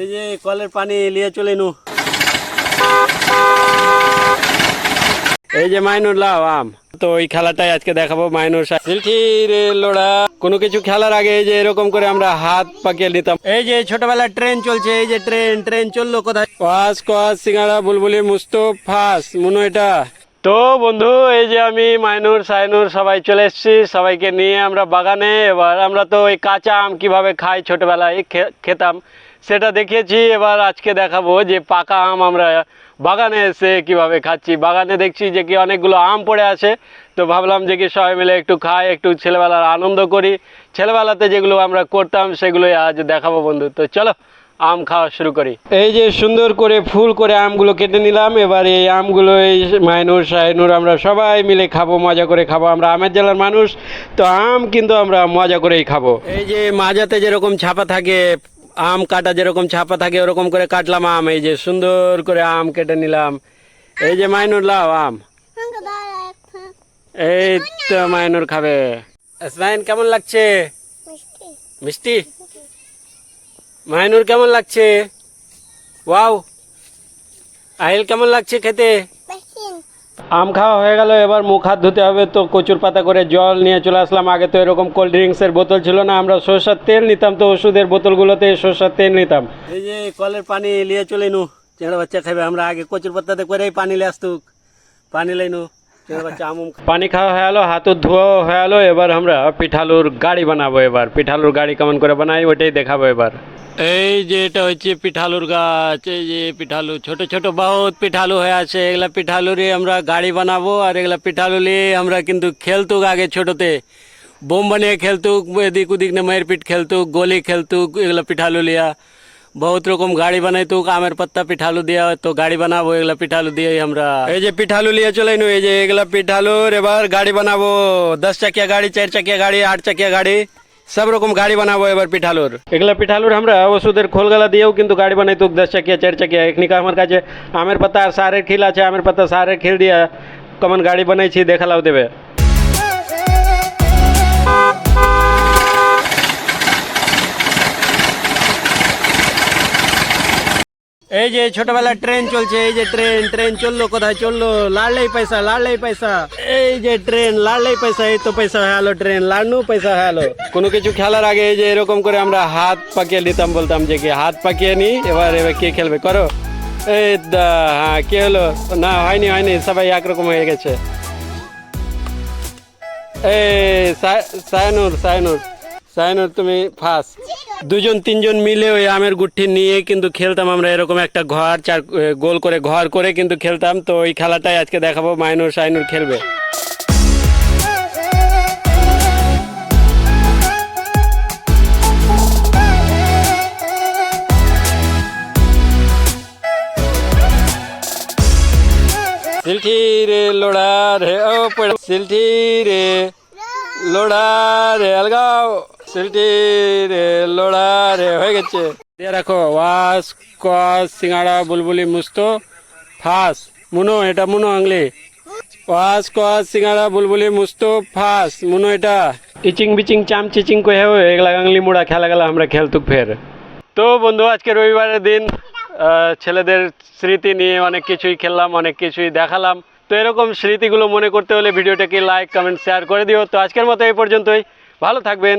এই যে কলের পানি নিয়ে চলে নু এই যে মাইনুর লাও আম। তো ওই খেলাটাই আজকে দেখাবো মাইনুর রে লোড়া। কোনো কিছু খেলার আগে এই যে এরকম করে আমরা হাত পাকিয়ে নিতাম। এই যে ছোটবেলায় ট্রেন চলছে, এই যে ট্রেন ট্রেন চলল কোথায়? কোয়াস কোয়াস সিঙ্গাড়া বুলবুলি মুস্তো ফাস মুনো এটা। তো বন্ধু, এই যে আমি, মাইনুর, সাইনুর সবাই চলে এসেছি। সবাইকে নিয়ে আমরা বাগানে, এবার আমরা তো ওই কাঁচা আম কীভাবে খাই ছোটবেলায় খেতাম। সেটা দেখিয়েছি, এবার আজকে দেখাবো যে পাকা আম আমরা বাগানে এসে কীভাবে খাচ্ছি। বাগানে দেখছি যে কি অনেকগুলো আম পড়ে আছে, তো ভাবলাম যে কি সবাই মিলে একটু খাই, একটু ছেলেবেলার আনন্দ করি। ছেলেবেলাতে যেগুলো আমরা করতাম, সেগুলোই আজ দেখাবো বন্ধু। তো চলো, আম খাওয়া শুরু করি। এই যে সুন্দর করে ফুল করে আমগুলো কেটে নিলাম, এবার এই আমগুলো এই মাইনুর, শাহিনুর আমরা সবাই মিলে খাব, মজা করে খাব। আমরা আমের জেলার মানুষ, তো আম কিন্তু আমরা মজা করেই খাব। এই যে মাজাতে যেরকম ছাপা থাকে আম কাটা যেরকম ছাপা থাকে, ওরকম করে কাটলাম আম। এই যে সুন্দর করে আম কেটে নিলাম। এই যে মাইনুর, লাও আম। এই তো মাইনুর খাবে। ইসমাইন কেমন লাগছে? মিষ্টি। মাইনুর, কেমন লাগছে? ওয়াও। আহিল, কেমন লাগছে খেতে? আম খাওয়া হয়ে গেল এবার মুখ হাত ধুতে হবে তো কচুর পাতা করে জল নিয়ে চলে আসলাম। আগে তো এরকম কোল্ড ড্রিঙ্কসের বোতল ছিল না আমরা সরষার তেল নিতাম তো ওষুধের বোতলগুলোতে সরষার তেল নিতাম। এই যে কলের পানি নিয়ে চলে নু চেঁড়া বাচ্চা খাবে আমরা আগে কচুর পাতাতে করেই পানি নিয়ে আসতুক। পানি লাইনু পানি খাওয়া হয়ে গেলো হাত ধোয়া হয়ে গেলো এবার আমরা পিঠালুর গাড়ি বানাবো এবার। পিঠালুর গাড়ি কেমন করে বানাই ওইটাই দেখাবো এবার। এই যে এটা হচ্ছে পিঠালুর গাছ, এই যে পিঠালু, ছোট ছোট বহুত পিঠালু হয়ে আছে। এগুলা পিঠালুরে আমরা গাড়ি বানাবো আর এগুলা পিঠালু নিয়ে আমরা কিন্তু খেলতুক আগে ছোটতে। বোম বানিয়ে খেলতুক, এদিক ওদিক না মারপিট খেলতুক, গলি খেলতুক, এগুলা পিঠালু লিয়া বহুত রকম গাড়ি বানাইতুক, আমের পাত্তা পিঠালু দিয়া তো গাড়ি বানাবো, এগুলা পিঠালু দিয়ে আমরা। এই যে পিঠালু লিয়ে চলে নু এই যে এগুলা পিঠালুর এবার গাড়ি বানাবো। দশ চাকিয়া গাড়ি, চার চাকিয়া গাড়ি, আট চাকিয়া গাড়ি। সব রকম গাড়ি বানাবো এবার পিঠালুর এগুলা পিঠালুর আমরা ওষুধের খোলগালা দিয়েও কিন্তু গাড়ি বানাই তো দশ চাকিয়া চার চাকিয়া এখনিকা আমার কাছে আমের পাতা আর সারের খিল আছে আমের পাতা সারের খিল দিয়া কেমন গাড়ি বানাইছি দেখালাও দেবে এই যে ছোটবেলায় ট্রেন চলছে, এই যে ট্রেন ট্রেন চলল কোথায়? চলল লাড়লেই পয়সা লাড়লেই পয়সা। এই যে ট্রেন, লাড়লেই পয়সা, এই তো পয়সা হয়ে গেলো ট্রেন, লাড়নু পয়সা হয়ে গেলো। কোনো কিছু খেলার আগে এই যে এরকম করে আমরা হাত পাকিয়ে নিতাম বলতাম যে কি হাত পাকিয়ে নি, এবার এবার কে খেলবে? করো। এই হ্যাঁ কে হলো? না, হয়নি হয়নি, সবাই একরকম হয়ে গেছে। এই সায়- সায়নুর সায়নুর সায়নুর, তুমি ফার্স্ট দুজন, তিনজন মিলে ওই আমের গুঠি নিয়ে কিন্তু খেলতাম আমরা এরকম একটা ঘর, চার গোল করে ঘর করে কিন্তু খেলতাম। তো ওই খেলাটাই আজকে দেখাবো, মাইনুর সাইনুর খেলবে। সিলঠি রে লোড়া রে, ও সিলঠি রে লোড়া রে, আলগাও। সিলটি রে, লোড়া রে, হয়ে গেছে। দিয়ে রাখো, ওয়াস কস সিঙ্গাড়া, বুলবুলি, মুস্তো, ফাস। মুনো, এটা মুনো আংলি। ওয়াস কস সিঙ্গাড়া, বুলবুলি, মুস্তো, ফাস। মুনো, এটা। ইচিং বিচিং, চাম চিচিং কহে এগুলা আংলি মুড়া খেলা গেলা, আমরা খেলতুক ফের। তো বন্ধু, আজকে রবিবারের দিন ছেলেদের স্মৃতি নিয়ে অনেক কিছুই খেললাম, অনেক কিছুই দেখালাম। তো এরকম স্মৃতিগুলো মনে করতে হলে ভিডিওটাকে লাইক, কমেন্ট, শেয়ার করে দিও। তো আজকের মতো এই পর্যন্তই। ভালো থাকবেন।